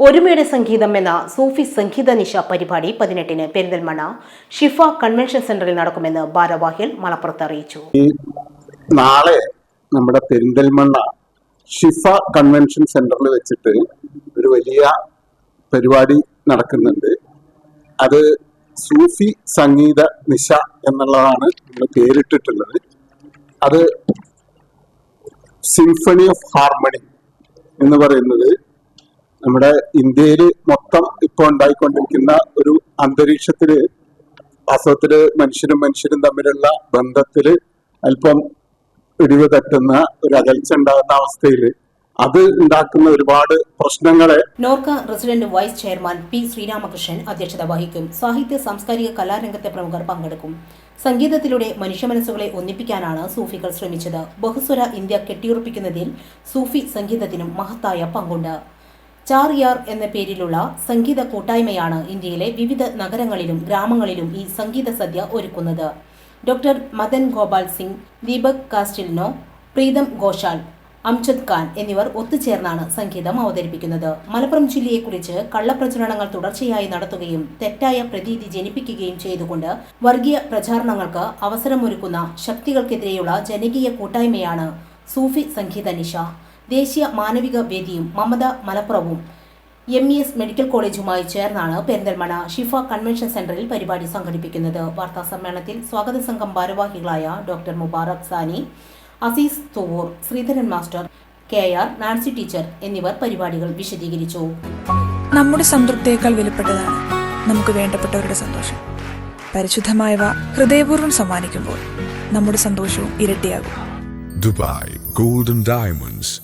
ഒരുമയുടെ സംഗീതം എന്ന സൂഫി സംഗീത നിശ പരിപാടി പതിനെട്ടിന് പെരിന്തൽമണ്ണ ഷിഫ കൺവെൻഷൻ സെന്ററിൽ നടക്കുമെന്ന് ഭാരവാഹികൾ മലപ്പുറത്ത് അറിയിച്ചു. നാളെ നമ്മുടെ പെരിന്തൽമണ്ണ ഷിഫ കൺവെൻഷൻ സെന്ററിൽ വെച്ചിട്ട് ഒരു വലിയ പരിപാടി നടക്കുന്നുണ്ട്. അത് സൂഫി സംഗീത നിശ എന്നുള്ളതാണ് നമ്മൾ പേരിട്ടിട്ടുള്ളത്. അത് സിംഫണി ഓഫ് ഹാർമണി എന്ന് പറയുന്നത് നമ്മുടെ ഇന്ത്യയിൽ മൊത്തം ഇപ്പോൾ ഉണ്ടായിക്കൊണ്ടിരിക്കുന്ന ഒരു അന്തരീക്ഷത്തിൽ വാസ്തവത്തിൽ മനുഷ്യരും മനുഷ്യരും തമ്മിലുള്ള ബന്ധത്തിൽ അല്പം ഇടിവ് തട്ടുന്ന ഒരു അകൽച്ച ഉണ്ടാകുന്ന അവസ്ഥയിൽ അത് ഉണ്ടാക്കുന്ന ഒരുപാട് പ്രശ്നങ്ങളെ Norka resident vice chairman P Sreeramakrishnan അധ്യക്ഷത വഹിക്കും. സാഹിത്യ സാംസ്കാരിക കലാരംഗത്തെ പ്രമുഖർ പങ്കെടുക്കും. സംഗീതത്തിലൂടെ മനുഷ്യ മനസ്സുകളെ ഒന്നിപ്പിക്കാനാണ് സൂഫികൾ ശ്രമിച്ചത്. ബഹുസ്വര ഇന്ത്യ കെട്ടിയുറപ്പിക്കുന്നതിൽ സൂഫി സംഗീതത്തിനും മഹത്തായ പങ്കുണ്ട്. ചാറിയാർ എന്ന പേരിലുള്ള സംഗീത കൂട്ടായ്മയാണ് ഇന്ത്യയിലെ വിവിധ നഗരങ്ങളിലും ഗ്രാമങ്ങളിലും ഈ സംഗീത സദ്യ ഒരുക്കുന്നത്. ഡോക്ടർ മദൻ ഗോപാൽ സിംഗ് ദീപക് കാസ്റ്റിൽനോ പ്രീതം ഘോഷാൽ അംജദ് ഖാൻ എന്നിവർ ഒത്തുചേർന്നാണ് സംഗീതം അവതരിപ്പിക്കുന്നത്. മലപ്പുറം ജില്ലയെക്കുറിച്ച് കള്ളപ്രചരണങ്ങൾ തുടർച്ചയായി നടത്തുകയും തെറ്റായ പ്രതീതി ജനിപ്പിക്കുകയും ചെയ്തുകൊണ്ട് വർഗീയ പ്രചാരണങ്ങൾക്ക് അവസരമൊരുക്കുന്ന ശക്തികൾക്കെതിരെയുള്ള ജനകീയ കൂട്ടായ്മയാണ് സൂഫി സംഗീത നിശ ദേശീയ മാനവിക വേദിയും മമത മലപ്പുറവും. എം ഇ എസ് മെഡിക്കൽ കോളേജുമായി ചേർന്നാണ് പെരിന്തൽമണ്ണ ഷിഫ കൺവെൻഷൻ സെന്ററിൽ പരിപാടി സംഘടിപ്പിക്കുന്നത്. വാർത്താ സമ്മേളനത്തിൽ സ്വാഗത സംഘം ഭാരവാഹികളായ doctor Mubarak Sani Aziz Thuvur Sreedharan master K R Nancy teacher എന്നിവർ പരിപാടികൾ വിശദീകരിച്ചു. നമ്മുടെ സംതൃപ്തിയേക്കാൾ വിലപ്പെട്ടതാണ് നമുക്ക് വേണ്ടപ്പെട്ടവരുടെ സന്തോഷം. പരിശുദ്ധമായവ ഹൃദയപൂർവം സമ്മാനിക്കുമ്പോൾ നമ്മുടെ സന്തോഷവും ഇരട്ടിയാകും. Dubai golden Diamonds,